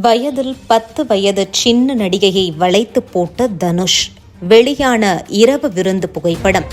வயதில் பத்து வயது சின்ன நடிகையை வளைத்து போட்ட தனுஷ். வெளியான இரவு விருந்து புகைப்படம்.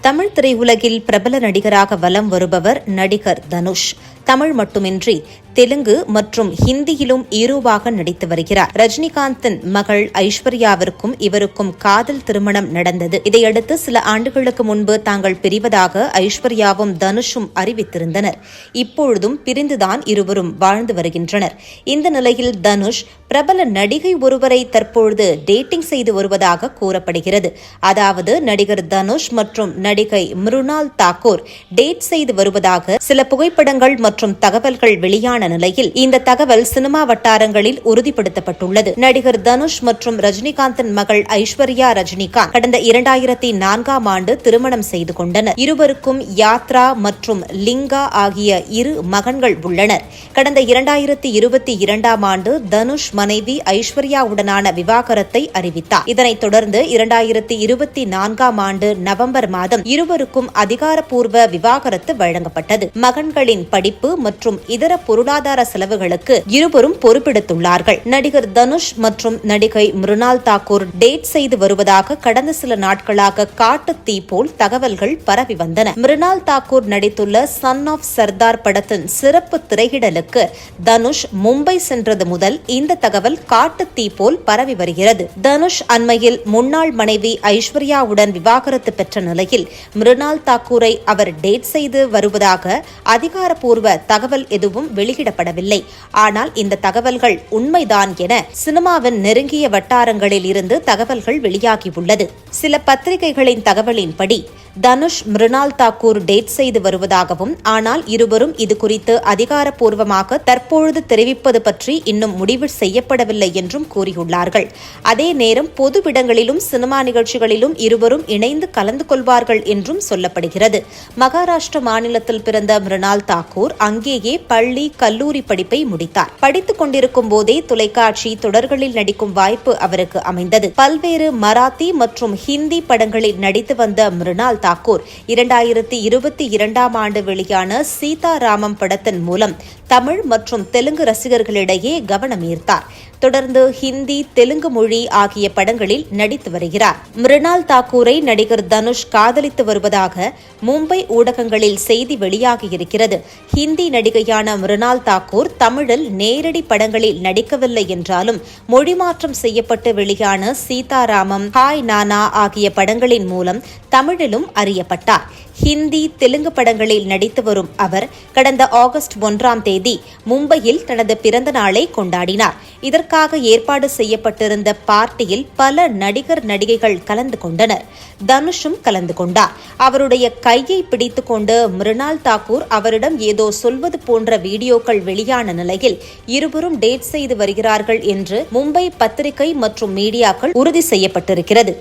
தமிழ் திரையுலகில் பிரபல நடிகராக வலம் வருபவர் நடிகர் தனுஷ். தமிழ் மட்டுமின்றி தெலுங்கு மற்றும் ஹிந்தியிலும் ஹீரோவாக நடித்து வருகிறார். ரஜினிகாந்தின் மகள் ஐஸ்வர்யாவிற்கும் இவருக்கும் காதல் திருமணம் நடந்தது. இதையடுத்து சில ஆண்டுகளுக்கு முன்பு தாங்கள் பிரிவதாக ஐஸ்வர்யாவும் தனுஷும் அறிவித்திருந்தனர். இப்பொழுதும் பிரிந்துதான் இருவரும் வாழ்ந்து வருகின்றனர். இந்த நிலையில் தனுஷ் பிரபல நடிகை ஒருவரை தற்பொழுது டேட்டிங் செய்து வருவதாக கூறப்படுகிறது. அதாவது நடிகர் தனுஷ் மற்றும் நடிகை மிருனால் தாக்கூர் டேட் செய்து வருவதாக சில புகைப்படங்கள் மற்றும் தகவல்கள் வெளியான நிலையில் இந்த தகவல் சினிமா வட்டாரங்களில் உறுதிப்படுத்தப்பட்டுள்ளது. நடிகர் தனுஷ் மற்றும் ரஜினிகாந்தின் மகள் ஐஸ்வர்யா ரஜினிகாந்த் கடந்த இரண்டாயிரத்தி நான்காம் ஆண்டு திருமணம் செய்து கொண்டனர். இருவருக்கும் யாத்ரா மற்றும் லிங்கா ஆகிய இரு மகன்கள் உள்ளனர். கடந்த இரண்டாயிரத்தி இருபத்தி இரண்டாம் ஆண்டு தனுஷ் மனைவி ஐஸ்வர்யாவுடனான விவாகரத்தை அறிவித்தார். இதனைத் தொடர்ந்து இரண்டாயிரத்தி இருபத்தி நான்காம் ஆண்டு நவம்பர் மாதம் இருவருக்கும் அதிகாரப்பூர்வ விவாகரத்து வழங்கப்பட்டது. மகன்களின் படிப்பு மற்றும் இதர பொருளாதார செலவுகளுக்கு இருவரும் பொறுப்பெடுத்துள்ளார்கள். நடிகர் தனுஷ் மற்றும் நடிகை மிருனால் தாக்கூர் டேட் செய்து வருவதாக கடந்த சில நாட்களாக காட்டு தீ போல் தகவல்கள் பரவி வந்தன. மிருனால் தாக்கூர் நடித்துள்ள சன் ஆஃப் சர்தார் படத்தின் சிறப்பு திரையிடலுக்கு தனுஷ் மும்பை சென்றது முதல் இந்த தகவல் காட்டு தீ போல் பரவி வருகிறது. தனுஷ் அண்மையில் முன்னாள் மனைவி ஐஸ்வர்யாவுடன் விவாகரத்து பெற்ற நிலையில் மிருனால் தாக்கூரை அவர் டேட் செய்து வருவதாக அதிகாரப்பூர்வ தகவல் எதுவும் வெளியிடப்படவில்லை. ஆனால் இந்த தகவல்கள் உண்மைதான் என சினிமாவின் நெருங்கிய வட்டாரங்களில் இருந்து தகவல்கள் வெளியாகியுள்ளது. சில பத்திரிகைகளின் தகவலின்படி தனுஷ் மிருனால் தாக்கூர் டேட் செய்து வருவதாகவும் ஆனால் இருவரும் இது குறித்து அதிகாரப்பூர்வமாக தற்பொழுது தெரிவிப்பது பற்றி இன்னும் முடிவு செய்யப்படவில்லை என்றும் கூறியுள்ளார்கள். அதே நேரம் பொதுவிடங்களிலும் சினிமா நிகழ்ச்சிகளிலும் இருவரும் இணைந்து கலந்து கொள்வார்கள் என்றும் சொல்லப்படுகிறது. மகாராஷ்டிர மாநிலத்தில் பிறந்த மிருனால் தாக்கூர் அங்கேயே பள்ளி கல்லூரி படிப்பை முடித்தார். படித்துக் கொண்டிருக்கும் போதே தொலைக்காட்சி தொடர்களில் நடிக்கும் வாய்ப்பு அவருக்கு அமைந்தது. பல்வேறு மராத்தி மற்றும் ஹிந்தி படங்களில் நடித்து வந்த மிருனால் தாக்கூர் இரண்டாயிரத்தி இருபத்தி இரண்டாம் ஆண்டு வெளியான சீதாராமம் படத்தின் மூலம் தமிழ் மற்றும் தெலுங்கு ரசிகர்களிடையே கவனம் ஈர்த்தார். தொடர்ந்து ஹிந்தி தெலுங்கு மொழி ஆகிய படங்களில் நடித்து வருகிறார். மிருனால் தாக்கூரை நடிகர் தனுஷ் காதலித்து வருவதாக மும்பை ஊடகங்களில் செய்தி வெளியாகியிருக்கிறது ஹிந்தி ஹிந்தி நடிகையான மிருனால் தாக்கூர் தமிழில் நேரடி படங்களில் நடிக்கவில்லை என்றாலும் மொழிமாற்றம் செய்யப்பட்டு வெளியான சீதாராமம் ஹாய் நானா ஆகிய படங்களின் மூலம் தமிழிலும் அறியப்பட்டார். ஹிந்தி தெலுங்கு படங்களில் நடித்து வரும் அவர் கடந்த ஆகஸ்ட் ஒன்றாம் தேதி மும்பையில் தனது பிறந்த நாளை கொண்டாடினார். இதற்காக ஏற்பாடு செய்யப்பட்டிருந்த பார்ட்டியில் பல நடிகர் நடிகைகள் கலந்து கொண்டனர். தனுஷும் கலந்து கொண்டார். அவருடைய கையை பிடித்துக் கொண்டு மிருனால் தாக்கூர் அவரிடம் ஏதோ சொல்வது போன்ற வீடியோக்கள் வெளியான நிலையில் இருவரும் டேட் செய்து வருகிறார்கள் என்று மும்பை பத்திரிகை மற்றும் மீடியாக்கள் உறுதி செய்யப்பட்டிருக்கிறது.